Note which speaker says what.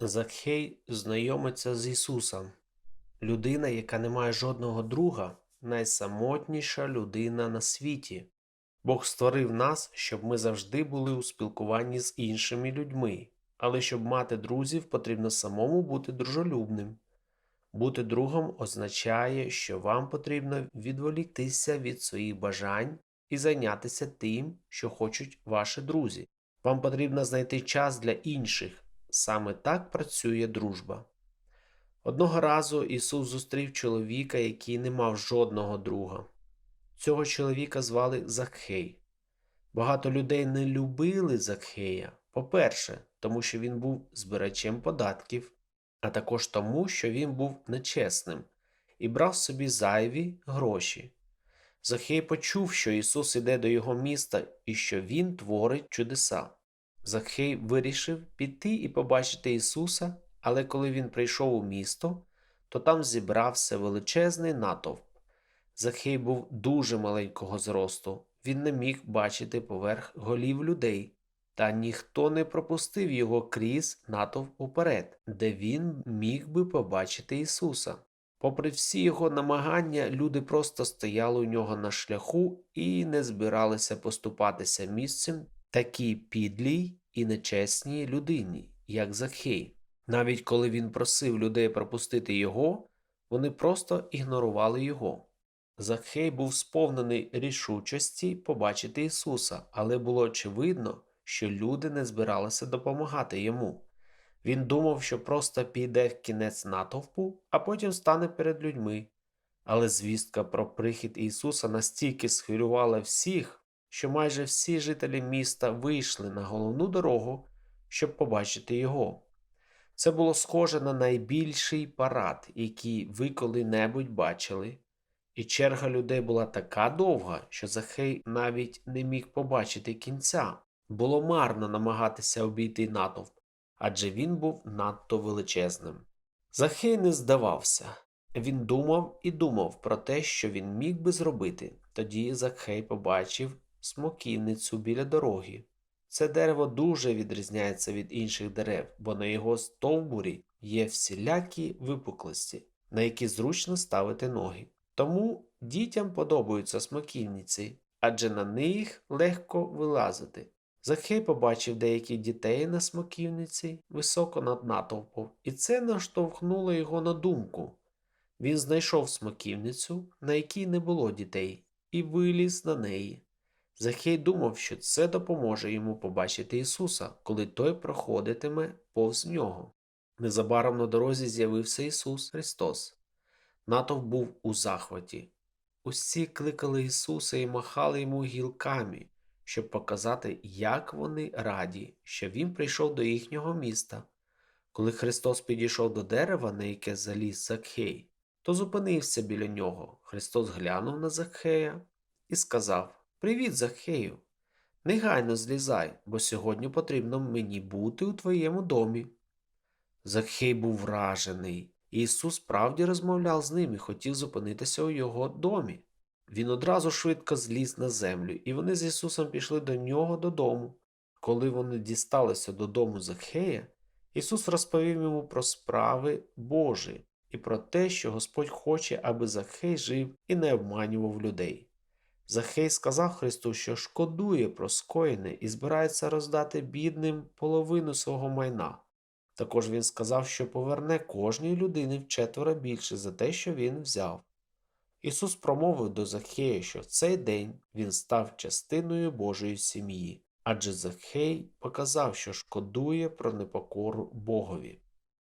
Speaker 1: Закхей знайомиться з Ісусом. Людина, яка не має жодного друга, найсамотніша людина на світі. Бог створив нас, щоб ми завжди були у спілкуванні з іншими людьми, але щоб мати друзів, потрібно самому бути дружелюбним. Бути другом означає, що вам потрібно відволіктися від своїх бажань і зайнятися тим, що хочуть ваші друзі. Вам потрібно знайти час для інших. Саме так працює дружба. Одного разу Ісус зустрів чоловіка, який не мав жодного друга. Цього чоловіка звали Закхей. Багато людей не любили Закхея. По-перше, тому що він був збирачем податків, а також тому, що він був нечесним і брав собі зайві гроші. Захей почув, що Ісус іде до його міста і що Він творить чудеса. Захей вирішив піти і побачити Ісуса, але коли він прийшов у місто, то там зібрався величезний натовп. Захей був дуже маленького зросту, він не міг бачити поверх голів людей, та ніхто не пропустив його крізь натовп уперед, де він міг би побачити Ісуса. Попри всі його намагання, люди просто стояли у нього на шляху і не збиралися поступатися місцем такій підлій і нечесній людині, як Захей. Навіть коли він просив людей пропустити його, вони просто ігнорували його. Захей був сповнений рішучості побачити Ісуса, але було очевидно, що люди не збиралися допомагати йому. Він думав, що просто піде в кінець натовпу, а потім стане перед людьми. Але звістка про прихід Ісуса настільки схвилювала всіх, що майже всі жителі міста вийшли на головну дорогу, щоб побачити його. Це було схоже на найбільший парад, який ви коли-небудь бачили, і черга людей була така довга, що Захей навіть не міг побачити кінця. Було марно намагатися обійти натовп, адже він був надто величезним. Захей не здавався. Він думав і думав про те, що він міг би зробити. Тоді Захей побачив смоківницю біля дороги. Це дерево дуже відрізняється від інших дерев, бо на його стовбурі є всілякі випуклості, на які зручно ставити ноги. Тому дітям подобаються смоківниці, адже на них легко вилазити. Захей побачив деяких дітей на смоківниці високо над натовпом, і це наштовхнуло його на думку. Він знайшов смоківницю, на якій не було дітей, і виліз на неї. Захей думав, що це допоможе йому побачити Ісуса, коли той проходитиме повз нього. Незабаром на дорозі з'явився Ісус Христос. Натовп був у захваті. Усі кликали Ісуса і махали йому гілками, щоб показати, як вони раді, що Він прийшов до їхнього міста. Коли Христос підійшов до дерева, на яке заліз Закхей, то зупинився біля нього. Христос глянув на Закхея і сказав Привіт, Захею. Негайно злізай, бо сьогодні потрібно мені бути у твоєму домі. Захей був вражений. Ісус справді розмовляв з ним і хотів зупинитися у його домі. Він одразу швидко зліз на землю, і вони з Ісусом пішли до нього додому. Коли вони дісталися додому Захея, Ісус розповів йому про справи Божі і про те, що Господь хоче, аби Захей жив і не обманював людей. Захей сказав Христу, що шкодує про скоєне і збирається роздати бідним половину свого майна. Також він сказав, що поверне кожній людині вчетверо більше за те, що він взяв. Ісус промовив до Захея, що в цей день він став частиною Божої сім'ї, адже Захей показав, що шкодує про непокору Богові.